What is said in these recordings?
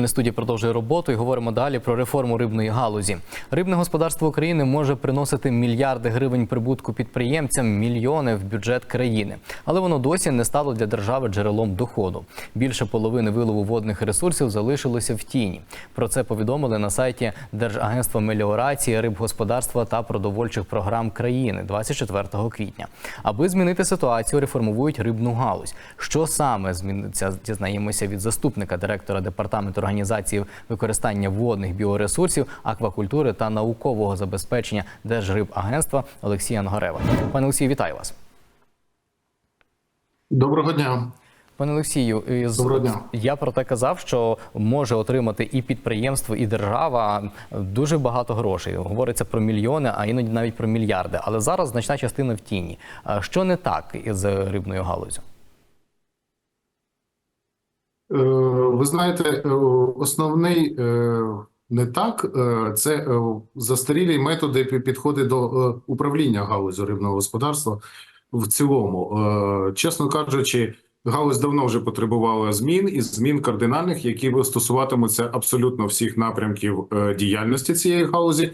На студії продовжує роботу і говоримо далі про реформу рибної галузі. Рибне господарство України може приносити мільярди гривень прибутку підприємцям, мільйони в бюджет країни, але воно досі не стало для держави джерелом доходу. Більше половини вилову водних ресурсів залишилося в тіні. Про це повідомили на сайті Держагентства меліорації, рибгосподарства та продовольчих програм країни 24 квітня. Аби змінити ситуацію, реформують рибну галузь. Що саме зміниться, дізнаємося від заступника директора департаменту організації використання водних біоресурсів, аквакультури та наукового забезпечення Держрибагентства Олексія Ногорева. Пане Олексію, вітаю вас. Доброго дня. Пане Олексію, я про те казав, що може отримати і підприємство, і держава дуже багато грошей. Говориться про мільйони, а іноді навіть про мільярди. Але зараз значна частина в тіні. Що не так із рибною галузю? Ви знаєте, е, основний е, не так, е, це застарілі методи пі- підходи до управління галузю рибного господарства в цілому. Чесно кажучи, галузь давно вже потребувала змін і змін кардинальних, які стосуватимуться абсолютно всіх напрямків діяльності цієї галузі.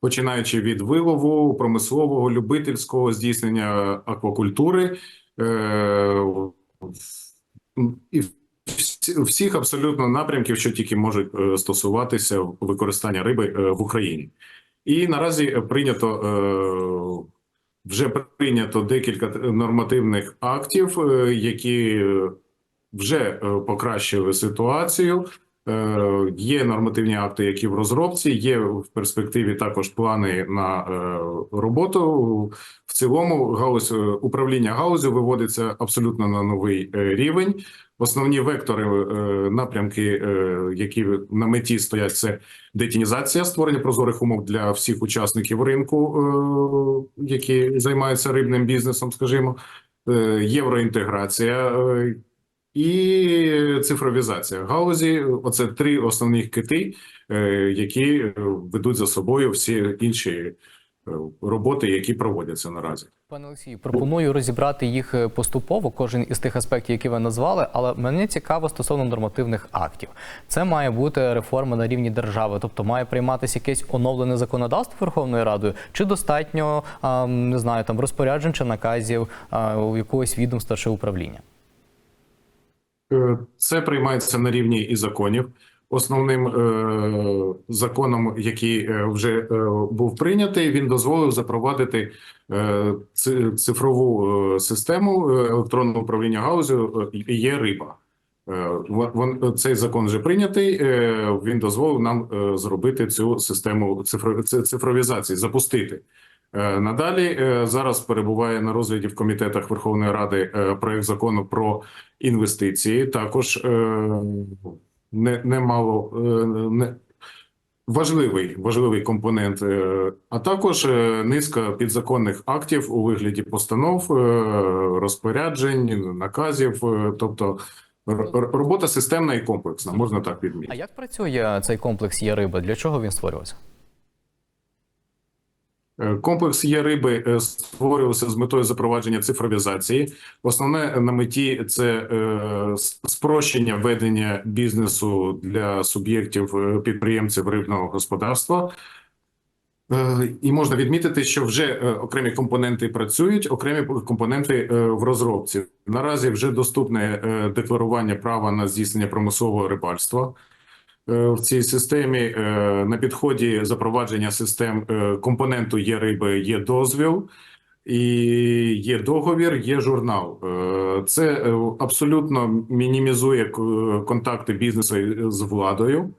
Починаючи від вилову, промислового, любительського здійснення аквакультури і всіх абсолютно напрямків, що тільки можуть е, стосуватися використання риби е, в Україні. І наразі прийнято е, вже прийнято декілька нормативних актів, які вже покращили ситуацію. Е, Є нормативні акти, які в розробці, є в перспективі також плани на е, роботу. В цілому галузь е, управління галузю виводиться абсолютно на новий рівень. Основні вектори напрямки, які на меті стоять, це детінізація, створення прозорих умов для всіх учасників ринку, які займаються рибним бізнесом, скажімо, євроінтеграція. І цифровізація галузі оце три основні кити, е, які ведуть за собою всі інші е, роботи, які проводяться наразі. Пане Олексію, пропоную розібрати їх е, поступово, кожен із тих аспектів, які ви назвали. Але мене цікаво стосовно нормативних актів. Це має бути реформа на рівні держави, тобто має прийматися якесь оновлене законодавство Верховною Радою, чи достатньо не знаю там розпоряджень чи наказів якогось відомства чи управління. Е, Це приймається на рівні і законів. Основним е, законом, який е, вже е, був прийнятий, він дозволив запровадити е, цифрову систему електронного управління галузю. Є риба. Цей закон вже прийнятий. Він дозволив нам зробити цю систему цифро- цифровізації, запустити. Е, Надалі е, зараз перебуває на розгляді в комітетах Верховної Ради е, проект закону про інвестиції. Також не, немало е, не важливий важливий компонент, а також низка підзаконних актів у вигляді постанов, розпоряджень, наказів. Тобто робота системна і комплексна, можна так А як працює цей комплекс є риба? Для чого він створювався? Е, Комплекс є риби е, створювався з метою запровадження цифровізації. Основне на меті це е, спрощення ведення бізнесу для суб'єктів підприємців рибного господарства. І можна відмітити, що вже окремі компоненти працюють, окремі компоненти в розробці. Наразі вже доступне декларування права на здійснення промислового рибальства. Е, В цій системі е, на підході запровадження систем е, компоненту є риби, є дозвіл, і є договір, є журнал. Це абсолютно мінімізує контакти бізнесу з владою.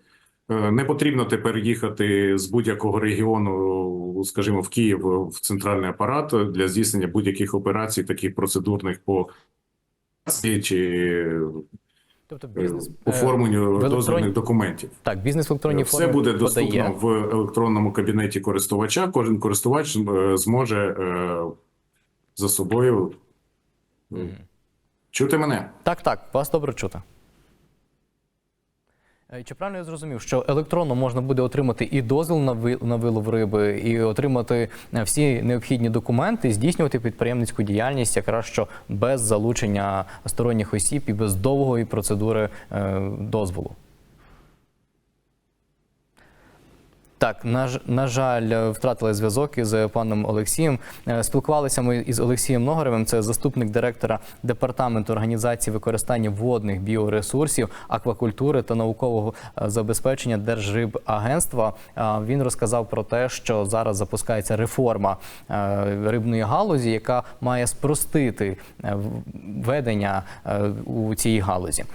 Не потрібно тепер їхати з будь-якого регіону, скажімо, в Київ в центральний апарат для здійснення будь-яких операцій, таких процедурних по чи Тобто е, бізнес е, оформленню електронній- дозвільних документів. так, бізнес в електронній формі Все буде подає. доступно в електронному кабінеті користувача. Кожен користувач е, зможе е, за собою е, чути мене. Так, так, вас добре чути. Е, Чи правильно я зрозумів, що електронно можна буде отримати і дозвіл на ви- вилов риби, і отримати е, всі необхідні документи, здійснювати підприємницьку діяльність якраз що без залучення сторонніх осіб і без довгої процедури е, дозволу? Так, на, на жаль, е, втратили зв'язок із е, паном Олексієм. Е, Спілкувалися ми із Олексієм Ногоревим, це заступник директора департаменту організації використання водних біоресурсів, аквакультури та наукового забезпечення Держрибагентства. Він розказав про те, що зараз запускається реформа рибної галузі, яка має спростити ведення у цій галузі.